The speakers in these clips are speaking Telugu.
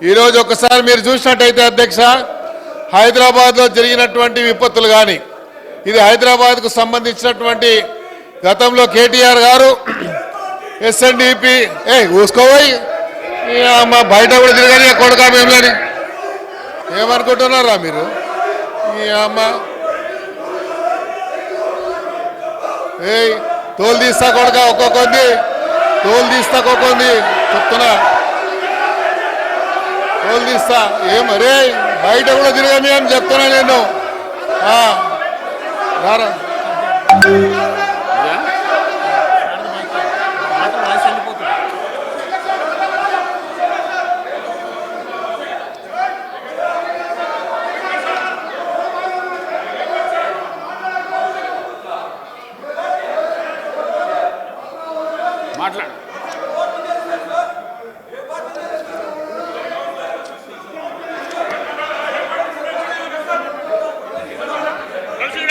ఈరోజు ఒకసారి మీరు చూసినట్టయితే అధ్యక్ష హైదరాబాద్లో జరిగినటువంటి విపత్తులు కానీ ఇది హైదరాబాద్కు సంబంధించినటువంటి గతంలో కేటీఆర్ గారు ఎస్ఎన్డిపి ఏ ఊసుకోబోయి మా బయట కూడా తిరగని కొడుకా మేము ఏమనుకుంటున్నారా మీరు? ఈ అమ్మ. ఏయ్ తోలు తీస్తా కొడుక ఒక్కొక్కంది తోలు తీస్తా ఒక్కొక్కంది చెప్తున్నా. తోలు తీస్తా? ఏం? అరే బయట కూడా తిరగని అని చెప్తున్నా నేను. మాట్లాడు.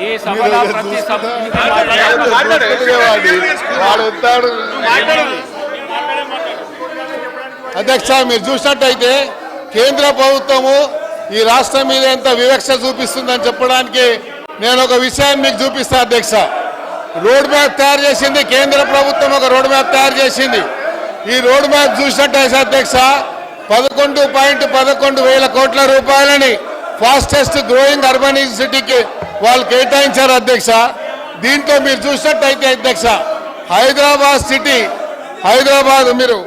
ఈ సభల ప్రతి. అధ్యక్ష మీరు చూసినట్టయితే కేంద్ర ప్రభుత్వము ఈ రాష్ట్రం మీద ఎంత వివక్ష చూపిస్తుందని చెప్పడానికి నేను ఒక విషయాన్ని మీకు చూపిస్తా అధ్యక్ష. రోడ్ మ్యాప్ తయారు చేసింది కేంద్ర ప్రభుత్వం ఒక రోడ్ మ్యాప్ తయారు చేసింది. ఈ రోడ్ మ్యాప్ చూసినట్టయితే అధ్యక్ష పదకొండు పాయింట్ పదకొండు వేల కోట్ల రూపాయలని ఫాస్టెస్ట్ గ్రోయింగ్ అర్బన్ సిటీకి వాళ్ళు కేటాయించారు అధ్యక్ష. దీంట్లో మీరు చూసినట్టయితే అధ్యక్ష హైదరాబాద్ సిటీ హైదరాబాద్ మీరు.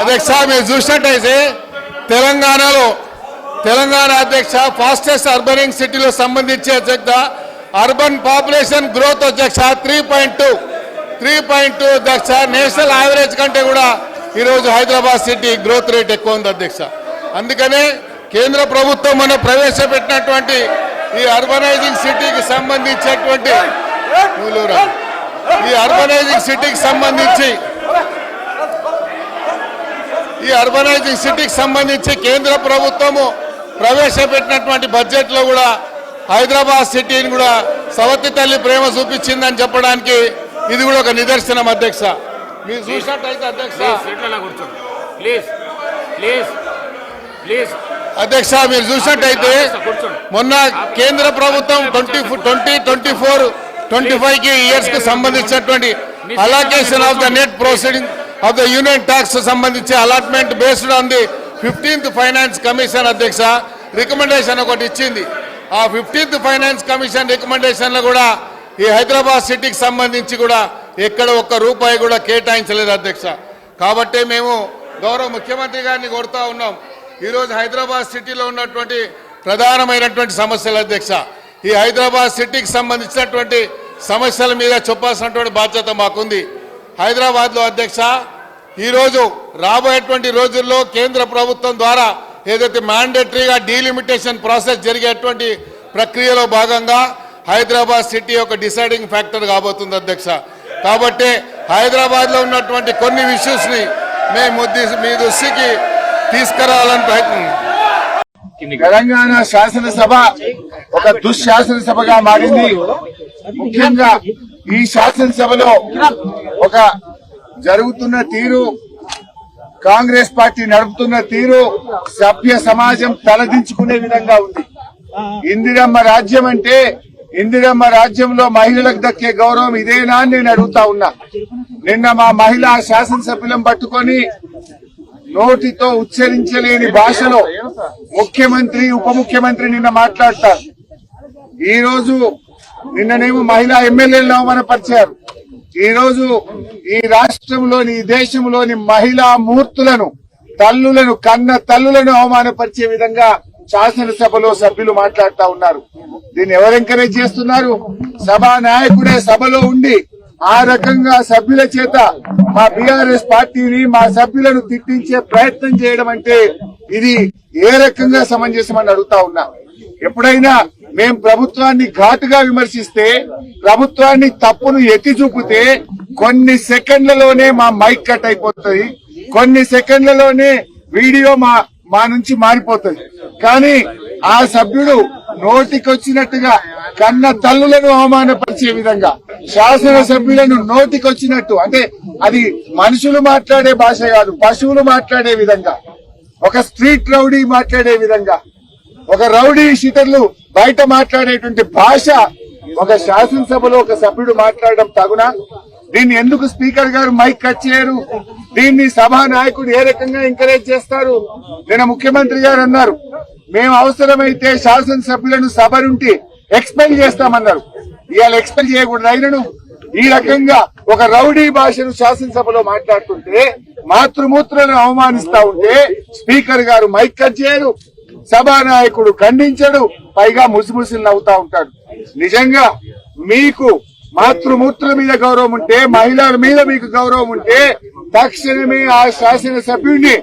అధ్యక్ష మీరు చూసినట్టయితే తెలంగాణలో తెలంగాణ అధ్యక్ష ఫాస్టెస్ట్ అర్బనింగ్ సిటీలో సంబంధించి అధ్యక్ష అర్బన్ పాపులేషన్ గ్రోత్ అధ్యక్ష three point two three point two అధ్యక్ష. నేషనల్ యావరేజ్ కంటే కూడా ఈరోజు హైదరాబాద్ సిటీ గ్రోత్ రేట్ ఎక్కువ ఉంది అధ్యక్ష. అందుకనే కేంద్ర ప్రభుత్వం మనం ప్రవేశపెట్టినటువంటి ఈ అర్బనైజింగ్ సిటీకి సంబంధించినటువంటి ఈ అర్బనైజింగ్ సిటీకి సంబంధించి ఈ అర్బనైజింగ్ సిటీకి సంబంధించి కేంద్ర ప్రభుత్వము ప్రవేశపెట్టినటువంటి బడ్జెట్లో కూడా హైదరాబాద్ సిటీని కూడా సవతి తల్లి ప్రేమ చూపించిందని చెప్పడానికి ఇది కూడా ఒక నిదర్శనం అధ్యక్ష. మీరు చూసినట్టయితే అధ్యక్ష. ప్లీజ్ ప్లీజ్ ప్లీజ్ అధ్యక్ష మీరు చూసినట్టయితే మొన్న కేంద్ర ప్రభుత్వం twenty twenty twenty four twenty ఫైవ్కి ఇయర్స్కు సంబంధించినటువంటి allocation of the net proceeding of the union tax సంబంధించి allotment based on the fifteenth finance commission అధ్యక్ష. రికమెండేషన్ ఒకటి ఇచ్చింది. ఆ ఫిఫ్టీన్త్ ఫైనాన్స్ కమిషన్ రికమెండేషన్లో కూడా ఈ హైదరాబాద్ సిటీకి సంబంధించి కూడా ఎక్కడ ఒక్క రూపాయి కూడా కేటాయించలేదు అధ్యక్ష. కాబట్టే మేము గౌరవ ముఖ్యమంత్రి గారిని కోరుతా ఉన్నాం. ఈరోజు హైదరాబాద్ సిటీలో ఉన్నటువంటి ప్రధానమైనటువంటి సమస్యలు అధ్యక్ష. ఈ హైదరాబాద్ సిటీకి సంబంధించినటువంటి సమస్యల మీద చెప్పాల్సినటువంటి బాధ్యత మాకుంది. హైదరాబాద్లో అధ్యక్ష ఈరోజు రాబోయేటువంటి రోజుల్లో కేంద్ర ప్రభుత్వం ద్వారా ఏదైతే మ్యాండేటరీగా డీలిమిటేషన్ ప్రాసెస్ జరిగేటువంటి ప్రక్రియలో భాగంగా హైదరాబాద్ సిటీ ఒక డిసైడింగ్ ఫ్యాక్టర్ కాబోతుంది అధ్యక్ష. కాబట్టి హైదరాబాద్లో ఉన్నటువంటి కొన్ని విషయస్ని మేము మీ దృష్టికి తీసుకురావాలని ప్రయత్నం. తెలంగాణ శాసనసభ ఒక దుశ్శాసనసభగా మారింది. ముఖ్యంగా ఈ శాసనసభలో ఒక జరుగుతున్న తీరు కాంగ్రెస్ పార్టీ నడుపుతున్న తీరు సభ్య సమాజం తలదించుకునే విధంగా ఉంది. ఇందిరమ్మ రాజ్యం అంటే ఇందిరమ్మ రాజ్యంలో మహిళలకు దక్కే గౌరవం ఇదేనా అని నేను అడుగుతా ఉన్నా. నిన్న మా మహిళా శాసనసభ్యులను పట్టుకొని నోటితో ఉచ్చరించలేని భాషలో ముఖ్యమంత్రి ఉప ముఖ్యమంత్రి నిన్న మాట్లాడతారు. ఈ రోజు నిన్ననేమో మహిళా ఎమ్మెల్యేలను అవమానపరిచారు. ఈ రోజు ఈ రాష్ట్రంలోని ఈ దేశంలోని మహిళా మూర్తులను తల్లులను కన్న తల్లులను అవమానపరిచే విధంగా శాసనసభలో సభ్యులు మాట్లాడుతా ఉన్నారు. దీన్ని ఎవరు ఎంకరేజ్ చేస్తున్నారు? సభా నాయకుడే సభలో ఉండి ఆ రకంగా సభ్యుల చేత మా బీఆర్ఎస్ పార్టీని మా సభ్యులను తిట్టించే ప్రయత్నం చేయడం అంటే ఇది ఏ రకంగా సమంజసమని అడుగుతా ఉన్నా. ఎప్పుడైనా మేం ప్రభుత్వాన్ని ఘాటుగా విమర్శిస్తే ప్రభుత్వాన్ని తప్పును ఎత్తి చూపితే కొన్ని సెకండ్లలోనే మా మైక్ కట్ అయిపోతుంది. కొన్ని సెకండ్లలోనే వీడియో మా మా నుంచి మారిపోతుంది కానీ ఆ సభ్యుడు నోటికొచ్చినట్టుగా కన్న తల్లులను అవమానపరిచే విధంగా శాసన సభ్యులను నోటికొచ్చినట్టు అంటే అది మనుషులు మాట్లాడే భాష కాదు పశువులు మాట్లాడే విధంగా ఒక స్ట్రీట్ రౌడీ మాట్లాడే విధంగా ఒక రౌడీ షీటర్లు బయట మాట్లాడేటువంటి భాష ఒక శాసనసభలో ఒక సభ్యుడు మాట్లాడడం తగునా? దీన్ని ఎందుకు స్పీకర్ గారు మైక్ కట్ చేయరు? దీన్ని సభా నాయకుడు ఏ రకంగా ఎంకరేజ్ చేస్తారు? నిన్న ముఖ్యమంత్రి గారు అన్నారు మేము అవసరమైతే శాసనసభ్యులను సభ నుండి ఎక్స్పెల్ చేస్తామన్నారు. ఇవాళ ఎక్స్పెల్ చేయకూడదు ఆయనను. ఈ రకంగా ఒక రౌడీ భాషను శాసనసభలో మాట్లాడుతుంటే మాతృమూత్రను అవమానిస్తా ఉంటే స్పీకర్ గారు మైక్ కట్ చేయరు సభానాయకుడు ఖండించడు పైగా ముసిముసిలు నవ్వుతా ఉంటాడు. నిజంగా మీకు మాతృమూత్ర మీద గౌరవం ఉంటే మహిళల మీద మీకు గౌరవం ఉంటే తక్షణమే ఆ శాసన సభ్యుడిని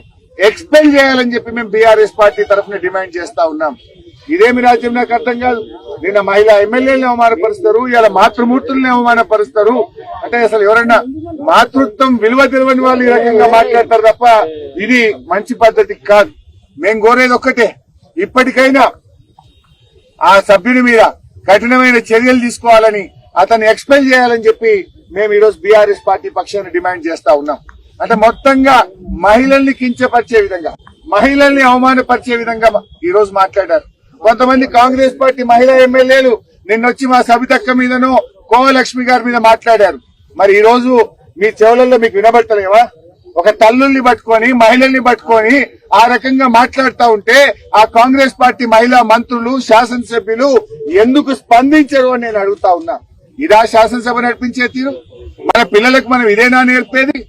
ఎక్స్పెల్ చేయాలని చెప్పి మేము బీఆర్ఎస్ పార్టీ తరఫున డిమాండ్ చేస్తా ఉన్నాం. ఇదేమి రాజ్యం నాకు అర్థం కాదు. నిన్న మహిళా ఎమ్మెల్యేలను అవమానపరుస్తారు ఇలా మాతృమూర్తుల్ని అవమానపరుస్తారు. అంటే అసలు ఎవరన్నా మాతృత్వం విలువ తెలియని వాళ్ళు ఈ రకంగా మాట్లాడతారు తప్ప ఇది మంచి పద్ధతి కాదు. మేము కోరేది ఒక్కటే ఇప్పటికైనా ఆ సభ్యుని మీద కఠినమైన చర్యలు తీసుకోవాలని అతన్ని ఎక్స్పెల్ చేయాలని చెప్పి మేము ఈరోజు బీఆర్ఎస్ పార్టీ పక్షాన్ని డిమాండ్ చేస్తా ఉన్నాం. అంటే మొత్తంగా మహిళల్ని కించపరిచే విధంగా మహిళల్ని అవమానపరిచే విధంగా ఈ రోజు మాట్లాడారు. కొంతమంది కాంగ్రెస్ పార్టీ మహిళా ఎమ్మెల్యేలు నిన్నొచ్చి మా సబితక్క మీదనో కోవలక్ష్మి గారి మీద మాట్లాడారు. మరి ఈ రోజు మీ చెవులలో మీకు వినబడతలేవా? ఒక తల్లుల్ని పట్టుకొని మహిళల్ని పట్టుకొని ఆ రకంగా మాట్లాడుతా ఉంటే ఆ కాంగ్రెస్ పార్టీ మహిళా మంత్రులు శాసనసభ్యులు ఎందుకు స్పందించరు అని నేను అడుగుతా ఉన్నా. ఇదా శాసనసభ నడిపించే తీరు. మన పిల్లలకు మనం ఇదేనా నేర్పేది?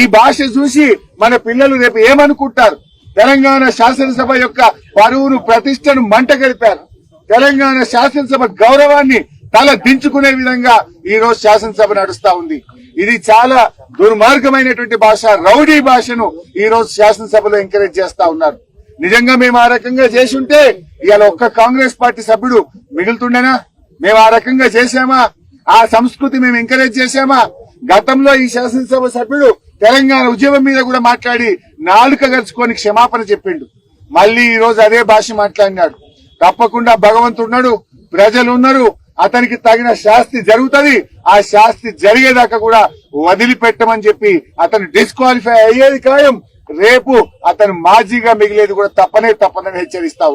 ఈ భాష చూసి మన పిల్లలు రేపు ఏమనుకుంటారు? తెలంగాణ శాసనసభ యొక్క పరువును ప్రతిష్టను మంట కలిపారు తెలంగాణ శాసనసభ గౌరవాన్ని తల దించుకునే విధంగా ఈ రోజు శాసనసభ నడుస్తా ఉంది. ఇది చాలా దుర్మార్గమైనటువంటి భాష రౌడీ భాషను ఈ రోజు శాసనసభలో ఎంకరేజ్ చేస్తా ఉన్నారు. నిజంగా మేము ఆ రకంగా చేసి ఉంటే ఇవాళ ఒక్క కాంగ్రెస్ పార్టీ సభ్యుడు మిగులుతుండేనా? మేము ఆ రకంగా చేశామా? ఆ సంస్కృతి మేము ఎంకరేజ్ చేశామా? గతంలో ఈ శాసనసభ సభ్యుడు తెలంగాణ ఉద్యమం మీద కూడా మాట్లాడి నాలుక గరుచుకొని క్షమాపణ చెప్పిండు. మళ్ళీ ఈ రోజు అదే భాష మాట్లాడినాడు. తప్పకుండా భగవంతుడున్నాడు ప్రజలు ఉన్నారు అతనికి తగిన శాస్తి జరుగుతది. ఆ శాస్తి జరిగేదాకా కూడా వదిలిపెట్టమని చెప్పి అతను డిస్క్వాలిఫై అయ్యేది ఖాయం. రేపు అతను మాజీగా మిగిలేది కూడా తప్పనే తప్పదని హెచ్చరిస్తా